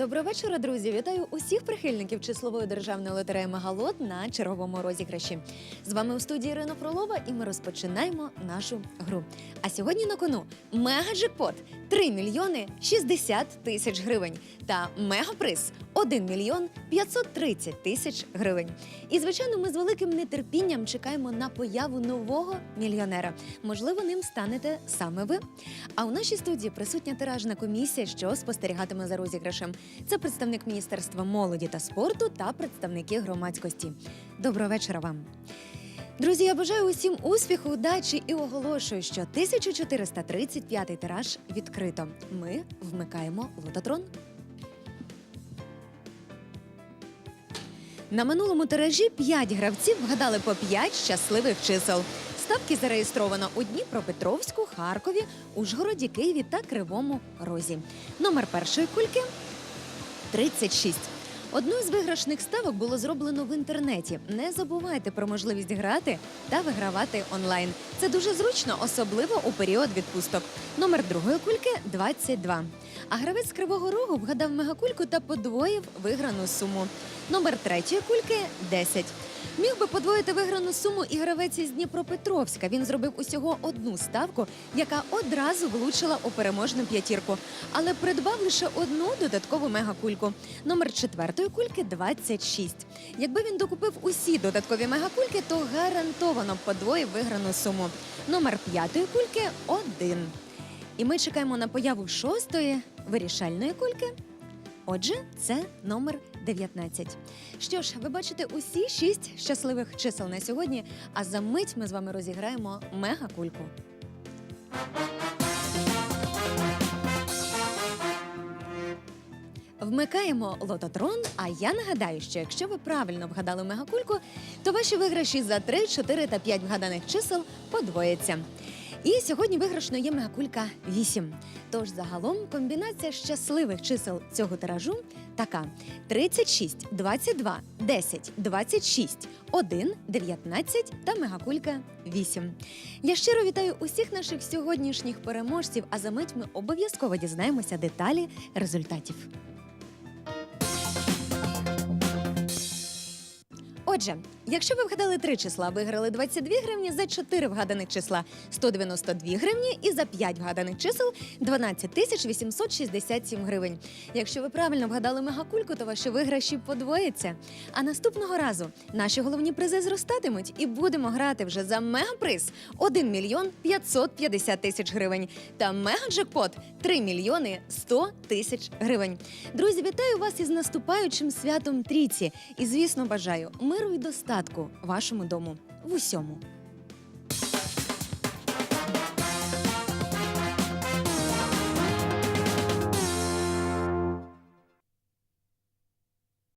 Доброго вечора, друзі! Вітаю усіх прихильників числової державної лотереї Мегалот на черговому розіграші. З вами у студії Ірина Фролова, і ми розпочинаємо нашу гру. А сьогодні на кону мегаджекпот 3 мільйони 60 тисяч гривень та мегаприз 1 мільйон 530 тисяч гривень. І звичайно, ми з великим нетерпінням чекаємо на появу нового мільйонера. Можливо, ним станете саме ви. А у нашій студії присутня тиражна комісія, що спостерігатиме за розіграшем. Це представник Міністерства молоді та спорту та представники громадськості. Доброго вечора вам. Друзі, я бажаю усім успіху, удачі і оголошую, що 1435-й тираж відкрито. Ми вмикаємо лототрон. На минулому тиражі 5 гравців вгадали по 5 щасливих чисел. Ставки зареєстровано у Дніпропетровську, Харкові, Ужгороді, Києві та Кривому Розі. Номер першої кульки 36. Одну з виграшних ставок було зроблено в інтернеті. Не забувайте про можливість грати та вигравати онлайн. Це дуже зручно, особливо у період відпусток. Номер другої кульки 22. А гравець Кривого Рогу вгадав мегакульку та подвоїв виграну суму. Номер третьої кульки 10. Міг би подвоїти виграну суму і гравець із Дніпропетровська. Він зробив усього одну ставку, яка одразу влучила у переможну п'ятірку, але придбав лише одну додаткову мегакульку. Номер четвертої кульки 26. Якби він докупив усі додаткові мегакульки, то гарантовано подвоїв виграну суму. Номер п'ятої кульки 1. І ми чекаємо на появу шостої вирішальної кульки. Отже, це номер 19. Що ж, ви бачите усі шість щасливих чисел на сьогодні, а за мить ми з вами розіграємо мегакульку. Вмикаємо лототрон. А я нагадаю, що якщо ви правильно вгадали мегакульку, то ваші виграші за 3, 4 та 5 вгаданих чисел подвояться. І сьогодні виграшною є мегакулька 8. Тож загалом комбінація щасливих чисел цього тиражу така: 36, 22, 10, 26, 1, 19 та мегакулька 8. Я щиро вітаю усіх наших сьогоднішніх переможців, а за мить ми обов'язково дізнаємося деталі результатів. Отже, якщо ви вгадали три числа, виграли 22 гривні за 4 вгаданих числа 192 гривні і за 5 вгаданих чисел 12 тисяч 867 гривень. Якщо ви правильно вгадали мегакульку, то ваші виграші подвояться. А наступного разу наші головні призи зростатимуть і будемо грати вже за мегаприз 1 мільйон 550 тисяч гривень та мегаджекпот 3 мільйони 100 тисяч гривень. Друзі, вітаю вас із наступаючим святом трійці і, звісно, бажаю миру і достатку вашому дому в усьому.